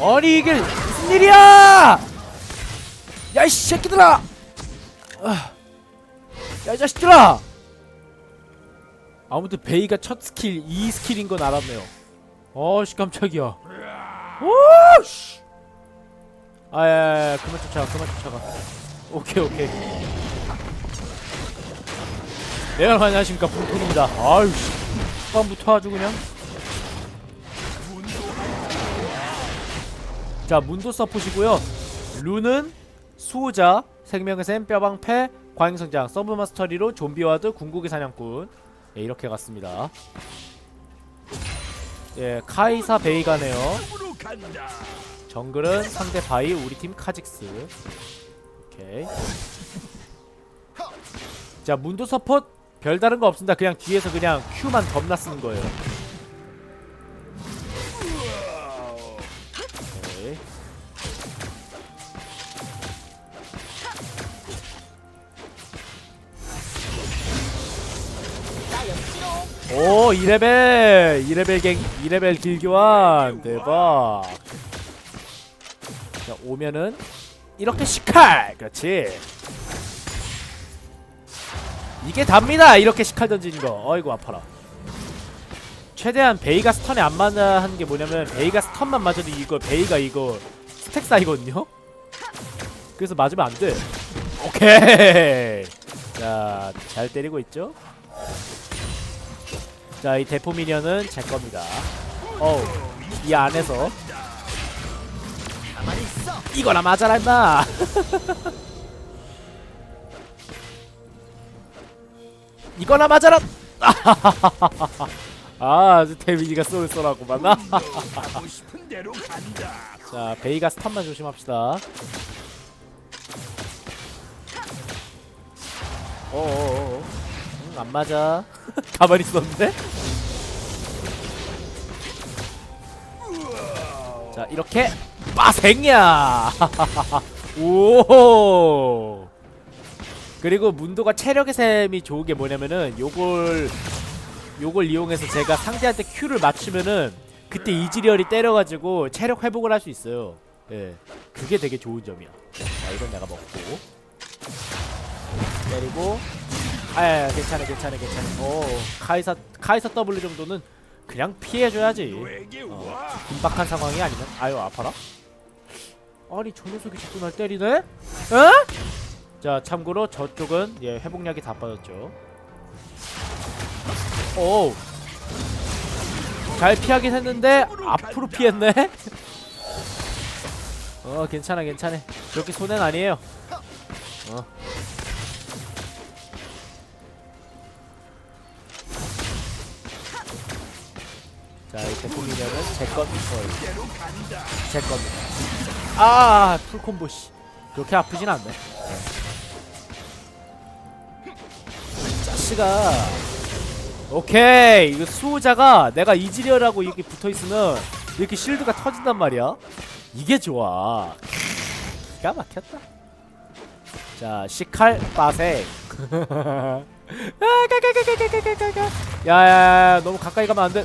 아니 이게 무슨 일이야? 야 이 새끼들아! 야 이 자식들아! 아무튼 베이가 첫 스킬 2 스킬인 건 알았네요. 어씨 깜짝이야. 오씨! 아야야 그만 쫓아가 그만 쫓아가. 오케이 오케이. 내가 많이 하십니까. 분톤입니다. 아유 씨. 초반부터 아주 그냥 자 문도 서포시고요. 룬은 수호자 생명의 샘 뼈방패 과잉성장 서브마스터리로 좀비와드 궁극의 사냥꾼. 예, 이렇게 갔습니다. 예 카이사 베이가네요. 정글은 상대 바이 우리 팀 카직스. 오케이. 자 문도 서폿 별다른 거 없습니다. 그냥 뒤에서 그냥 Q만 겁나 쓰는 거예요 오 2레벨! 2레벨 갱 2레벨 길교환! 대박! 자 오면은 이렇게 시칼! 그렇지. 이게 답니다! 이렇게 시칼 던지는 거. 어이구 아파라. 최대한 베이가 스턴에 안 맞아 하는 게 뭐냐면 베이가 스턴만 맞아도 이거 베이가 이거 스택 쌓이거든요? 그래서 맞으면 안돼. 오케이! 자 잘 때리고 있죠 자 이 대포 미니언은 제 겁니다. 어우 이 안에서. 이거나 맞아라 임마 이거나 맞아라 아 데미지가 간다. 자 베이가 스탑만 조심합시다. 어어어. 응, 안 맞아. 가만히 있었는데? 자 이렇게 빠생야. 오 그리고 문도가 체력의 셈이 좋은 게 뭐냐면은 요걸 요걸 이용해서 제가 상대한테 Q를 맞추면은 그때 이지리얼이 때려가지고 체력 회복을 할 수 있어요. 예, 그게 되게 좋은 점이야. 자, 이건 내가 먹고. 때리고, 아, 괜찮아, 괜찮아, 괜찮아. 오, 카이사 카이사 W 정도는 그냥 피해줘야지. 어, 와. 긴박한 상황이 아니면, 아유 아파라. 아니 저 녀석이 자꾸 날 때리네? 에? 자 참고로 저쪽은 예 회복약이 다 빠졌죠. 오. 잘 피하긴 했는데 앞으로 피했네. 어 괜찮아 괜찮아. 그렇게 손해는 아니에요. 어. 대포기념은 제 겁니다. 제 겁니다. 아, 풀콤보 씨. 그렇게 아프진 않네. 자식아. 오케이. 이거 수호자가 내가 이지려라고 이렇게 붙어 있으면 이렇게 실드가 터진단 말이야. 이게 좋아. 기가 막혔다. 자, 시칼 빠색. 아, 야야야 너무 가까이 가면 안 돼.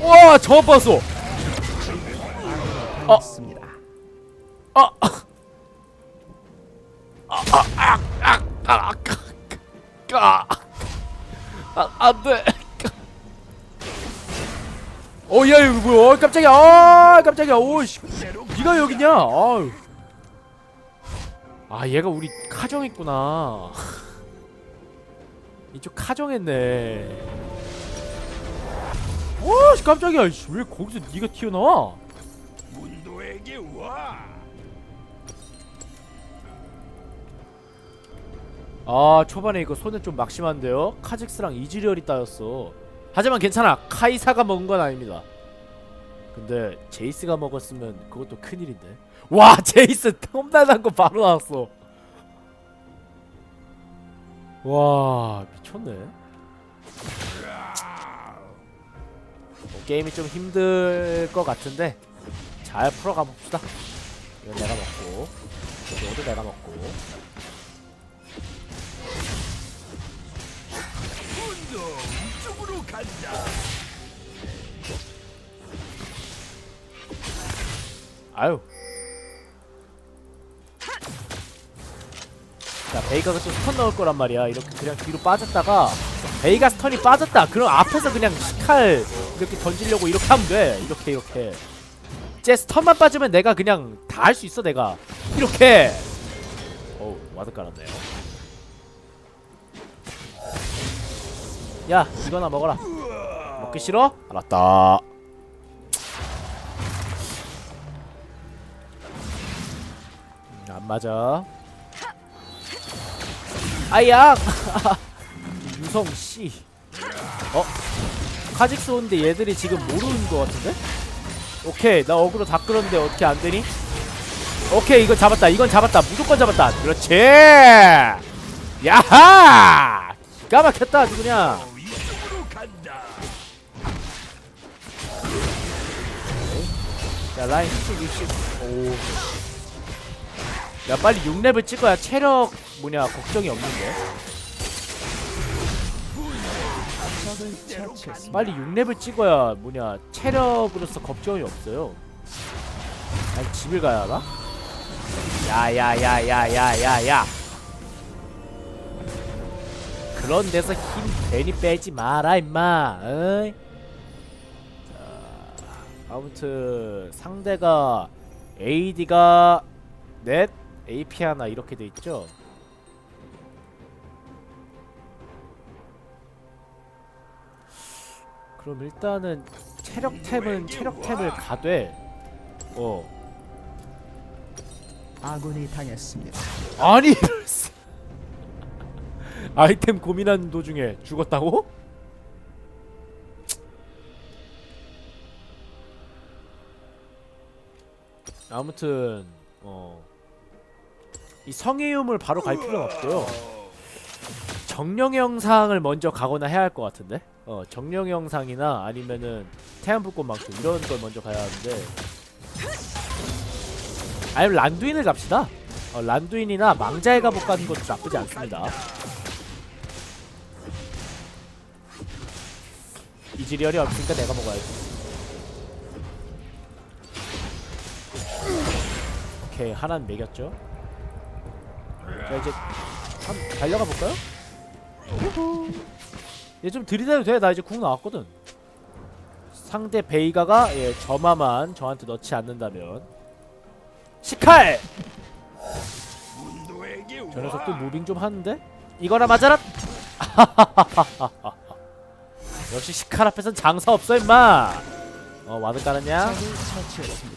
와 저만 봤어 아. 아. 아. 아. 아. 아. 아. 아. 아. 안 돼. 어, 야, 이거 뭐야? 어, 깜짝이야. 아, 깜짝이야. 오, 씨. 네가 여기냐? 아유. 아, 얘가 우리 카정했구나. 이쪽 카정했네. 오, 씨, 깜짝이야. 씨, 왜 거기서 네가 튀어나와? 문도에게 와. 아 초반에 이거 손에 좀 막심한데요? 카직스랑 이즈리얼이 따였어. 하지만 괜찮아. 카이사가 먹은 건 아닙니다. 근데 제이스가 먹었으면 그것도 큰일인데. 와 제이스 험난한 거 바로 나왔어. 와 미쳤네 게임이 좀 힘들 것 같은데 잘 풀어가 봅시다 이건 내가 먹고 이것도 내가 먹고 이쪽으로 간다. 아유. 자, 베이가가 또 스턴 넣을 거란 말이야. 이렇게 그냥 뒤로 빠졌다가 베이가 스턴이 빠졌다. 그럼 앞에서 그냥 시칼 이렇게 던지려고 이렇게 하면 돼. 이렇게 이렇게. 쟤 스턴만 빠지면 내가 그냥 다 할 수 있어 내가. 이렇게. 어우, 와드 깔았네요. 야, 이거나 먹어라. 먹기 싫어? 알았다. 음, 안 맞아. 아야! 유성 씨. 어? 카직스 오는데 얘들이 지금 모르는 것 같은데? 오케이, 나 어그로 다 끌었는데 어떻게 안 되니? 오케이, 이건 잡았다. 이건 잡았다. 무조건 잡았다. 그렇지! 야하! 기가 막혔다, 아주 그냥. 야 라인 60 60 오. 야 빨리 6렙을 찍어야 체력 뭐냐 걱정이 없는데 빨리 6렙을 찍어야 뭐냐 체력으로서 걱정이 없어요 아니 집을 가야 하나? 야야야야야야야 그런 데서 힘 괜히 빼지 마라 임마 어이? 아무튼 상대가 AD가 넷, AP 하나 이렇게 돼 있죠. 그럼 일단은 체력 탭은 체력 탭을 가되 어 아군이 당했습니다. 아니 이럴 수- 아이템 고민하는 도중에 죽었다고? 아무튼 어. 이 성의음을 바로 갈 필요는 없고요. 정령 영상을 먼저 가거나 해야 할 것 같은데. 어, 정령 영상이나 아니면은 태양불꽃망토 이런 걸 먼저 가야 하는데. 아니면 란두인을 갑시다. 어, 란두인이나 망자의 가복 가는 것도 나쁘지 않습니다. 이즈리얼이 없으니까 내가 먹어야지. 오케이 하나는 매겼죠. 자 이제 한 달려가 볼까요? 얘 좀 들이대도 돼. 나 이제 궁 나왔거든. 상대 베이가가 예 저마만 저한테 넣지 않는다면 시칼! 저 녀석도 무빙 좀 하는데? 이거나 맞아라! 역시 시칼 앞에선 장사 없어 임마! 어 와드 깔았냐? 적을 처치했습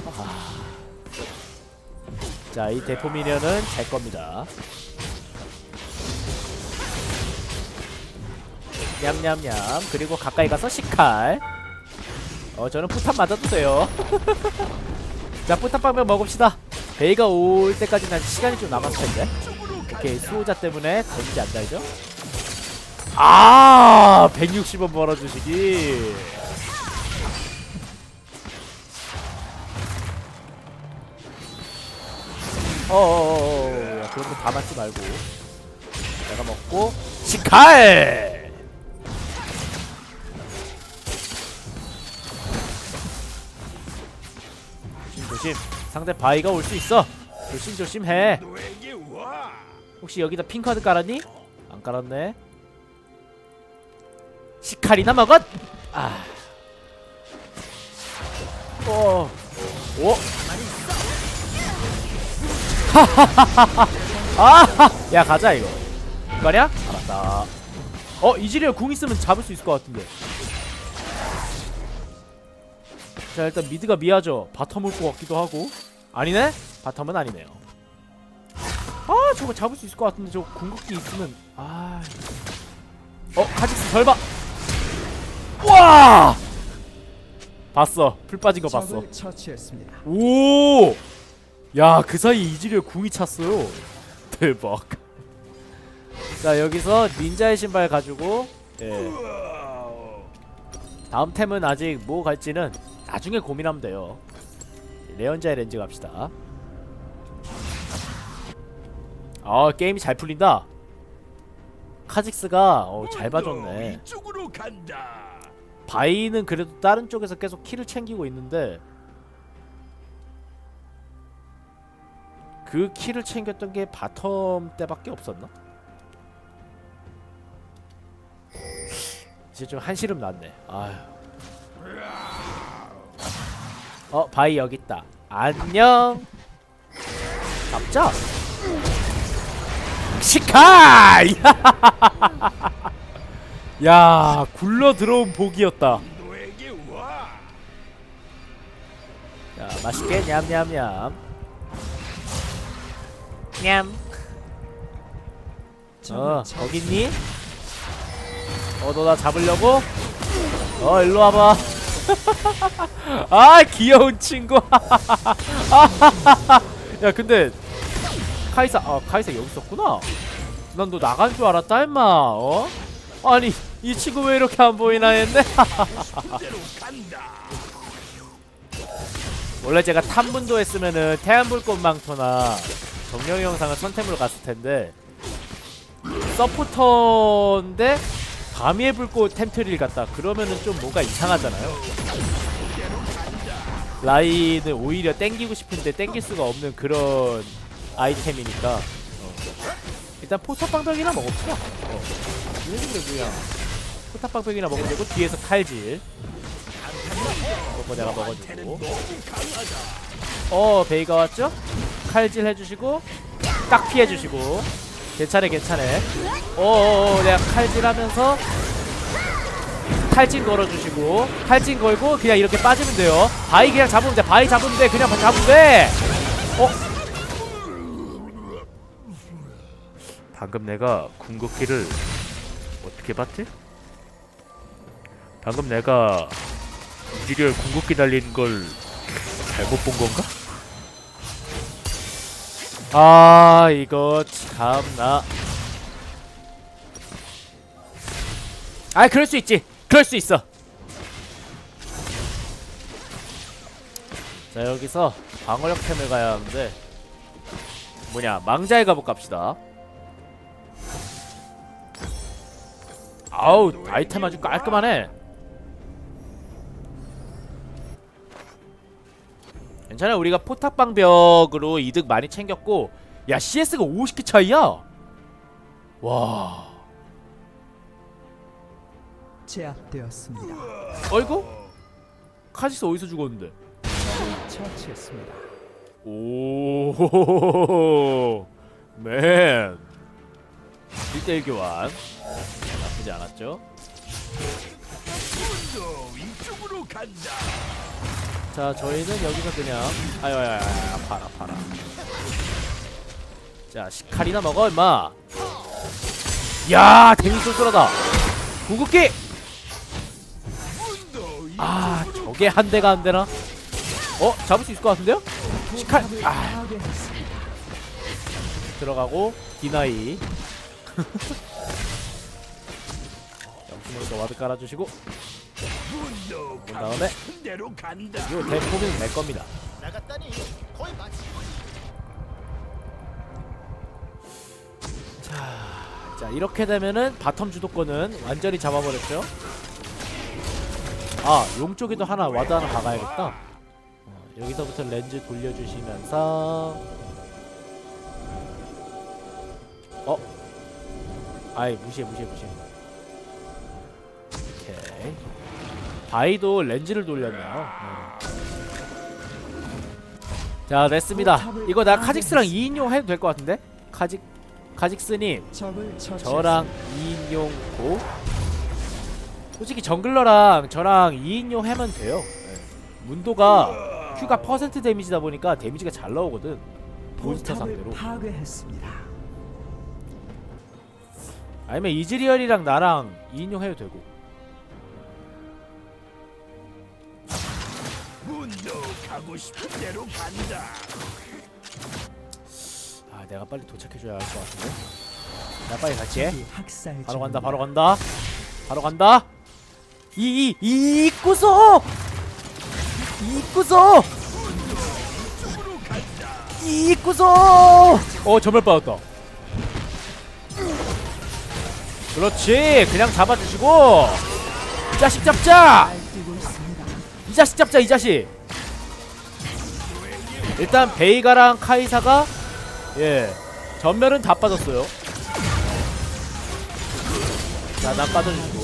자 이 대포 미녀는 제 겁니다. 냠냠냠. 그리고 가까이 가서 식칼. 어 저는 포탄 맞아도 돼요. 자 포탄 빵면 먹읍시다. 베이가 올 때까지는 아직 시간이 좀 남았을 텐데. 오케이 수호자 때문에 데미지 안 달죠 아 160원 벌어주시기 어어어어 야, 그런 거 다 맞지 말고 내가 먹고 식칼 조심 조심 상대 바위가 올 수 있어 조심 조심해 문도에게 와. 혹시 여기다 핑카드 깔았니? 안 깔았네 시칼이나 먹었! 아 어. 오. 아, 야 가자 이거. 이거냐? 알았다. 어 이즈리얼 궁 있으면 잡을 수 있을 것 같은데. 자 일단 미드가 미하죠. 바텀 올것 같기도 하고. 아니네? 바텀은 아니네요. 아 저거 잡을 수 있을 것 같은데 저거 궁극기 있으면 아. 어 카직스 절 봐. 와. 봤어. 풀 빠진 거 봤어. 오! 야, 그 사이 이즈리얼 궁이 찼어요. 대박. 자, 여기서 닌자의 신발 가지고 예. 다음 템은 아직 뭐 갈지는 나중에 고민하면 돼요. 레언자의 렌즈 갑시다. 아, 게임이 잘 풀린다. 카직스가 어, 잘 봐줬네. 바이는 그래도 다른 쪽에서 계속 키를 챙기고 있는데 그 키를 챙겼던 게 바텀 때밖에 없었나? 이제 좀 한시름 났네. 아휴. 어 바이 여기 있다. 안녕. 잡자. 시카! 야 굴러 들어온 복이었다. 자 맛있게 냠냠냠. 냠. 어 거기 있니? 어 너 나 잡으려고? 어 일로 와봐. 아 귀여운 친구. 야 근데 카이사 아 카이사 여기 있었구나. 난 너 나간 줄 알았다 임마. 어? 아니 이 친구 왜 이렇게 안 보이나 했네. 원래 제가 탐문도 했으면은 태안불꽃망토나 정령 영상을 선템으로 갔을 텐데 서포터인데 밤의 불꽃 템트리를 갔다. 그러면은 좀 뭔가 이상하잖아요. 라인을 오히려 땡기고 싶은데 땡길 수가 없는 그런 아이템이니까. 어. 일단 포탑방벽이나 먹읍시다. 어. 왜 그래 뭐야 포탑방벽이나 먹으면 되고 뒤에서 칼질. 그거 내가 먹어주고. 어 베이가 왔죠? 칼질 해주시고 딱 피해주시고 괜찮아 괜찮아 어어어 내가 칼질하면서 탈진 걸어주시고 탈진 걸고 그냥 이렇게 빠지면 돼요 바위 그냥 잡으면 돼 바위 잡으면 돼 그냥 잡으면 돼 어? 방금 내가 궁극기를 어떻게 봤지? 방금 내가 이리얼 궁극기 달린 걸 잘못 본 건가? 아 이거 참나. 아 그럴 수 있지. 그럴 수 있어. 자 여기서 방어력 템을 가야 하는데. 뭐냐 망자의 가복 갑시다. 아우 아이템 아주 깔끔하네 괜찮아 우리가 포탑방벽으로 이득 많이 챙겼고 야 CS가 50개 차이야? 와. 제압되었습니다. 어이구? 카지스 어디서 죽었는데? 처치했습니다. 오맨. 1대1 교환 나쁘지 않았죠? 이쪽으로 간다. 자 저희는 여기서 그냥 아유 아유 아파라 아파라 자 시칼이나 먹어 임마. 야 데미지 쏠쏠하다. 구급기! 아 저게 한 대가 안 되나? 어 잡을 수 있을 것 같은데요? 시칼 아. 들어가고 디나이. 영수물도 와드 깔아주시고 그 다음에. 요 대포는 내 겁니다. 나갔다니 거의 마치 자 이렇게 되면은 바텀 주도권은 완전히 잡아버렸죠? 아 용 쪽에도 하나 와드 하나 박아야겠다. 어, 여기서부터 렌즈 돌려주시면서. 어? 아이 무시해 무시해 무시해. 오케이 바이도 렌즈를 돌렸네요 어. 자 됐습니다 이거 나 카직스랑 2인용 해도 될 것 같은데? 카직 카직스님. 저랑 2인용 고 솔직히 정글러랑 저랑 2인용 하면 돼요 네. 문도가 Q가 퍼센트 데미지다 보니까 데미지가 잘 나오거든 몬스터 상대로. 아니면 이즈리얼이랑 나랑 2인용 해도 되고 가고 싶은 대로 간다. 아 내가 빨리 도착해줘야 할 것 같은데? 나 빨리 같이 해. 적이 학살 바로 간다. 바로 간다. 바로 간다. 이 이 이구소 이구소 이구소 어 전멸 받았다. 그렇지. 그냥 잡아주시고. 이 자식 잡자. 이 자식 잡자 이 자식 일단 베이가랑 카이사가 예 전멸은 다 빠졌어요. 자난 빠져주시고.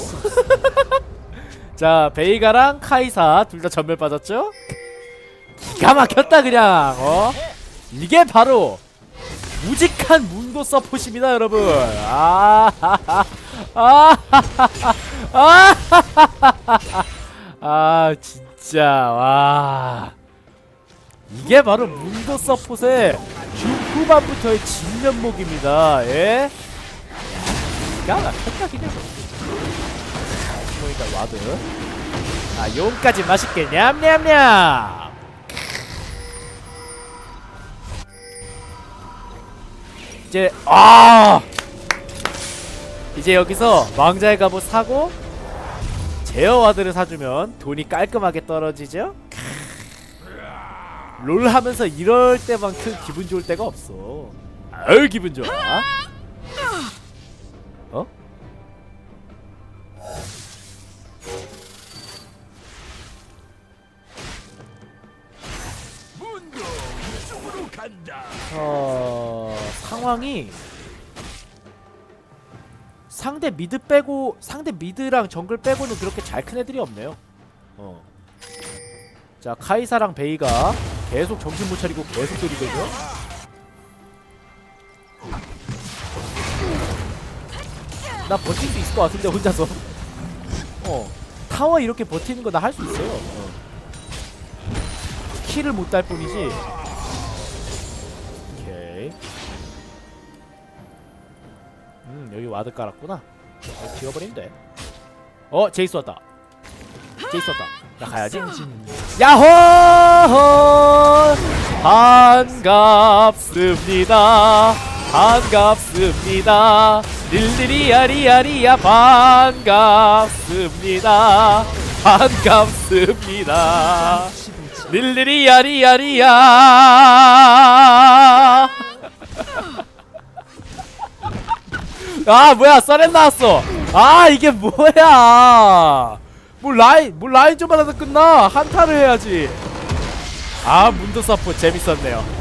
자 베이가랑 카이사 둘 다 전멸 빠졌죠? 기가 막혔다 그냥 어? 이게 바로 무직한 문도 서폿입니다 여러분. 아, 아아아아 아 진짜 와 이게 바로 문도 서폿의 중후반부터의 진면목입니다. 예? 야 막혔다 그냥 보니까 와드. 아 용까지 맛있게 냠냠냠! 이제 아! 이제 여기서 왕자의 갑옷 사고 제어 와드를 사주면 돈이 깔끔하게 떨어지죠? 롤 하면서 이럴 때만큼 기분 좋을 때가 없어 아유 기분 좋아 어? 어... 상황이 상대 미드 빼고 상대 미드랑 정글 빼고는 그렇게 잘 큰 애들이 없네요. 어. 자 카이사랑 베이가 계속 정신 못 차리고 계속 때리거든요. 나 버틸 수 있을 것 같은데 혼자서. 어. 타워 이렇게 버티는 거 나 할 수 있어요. 어. 킬을 못달 뿐이지. 오케이. 음 여기 와드 깔았구나. 돼. 어 제이스 왔다. 제이스 왔다. 나 가야지. 야호! 반갑습니다. 반갑습니다. 릴리리아리아리야 반갑습니다. 반갑습니다. 릴리리아리아리야. 아 뭐야 썰렌 나왔어 아 이게 뭐야 뭐 라인 뭐 라인 좀 하다 끝나. 한타를 해야지. 아 문도 서포. 재밌었네요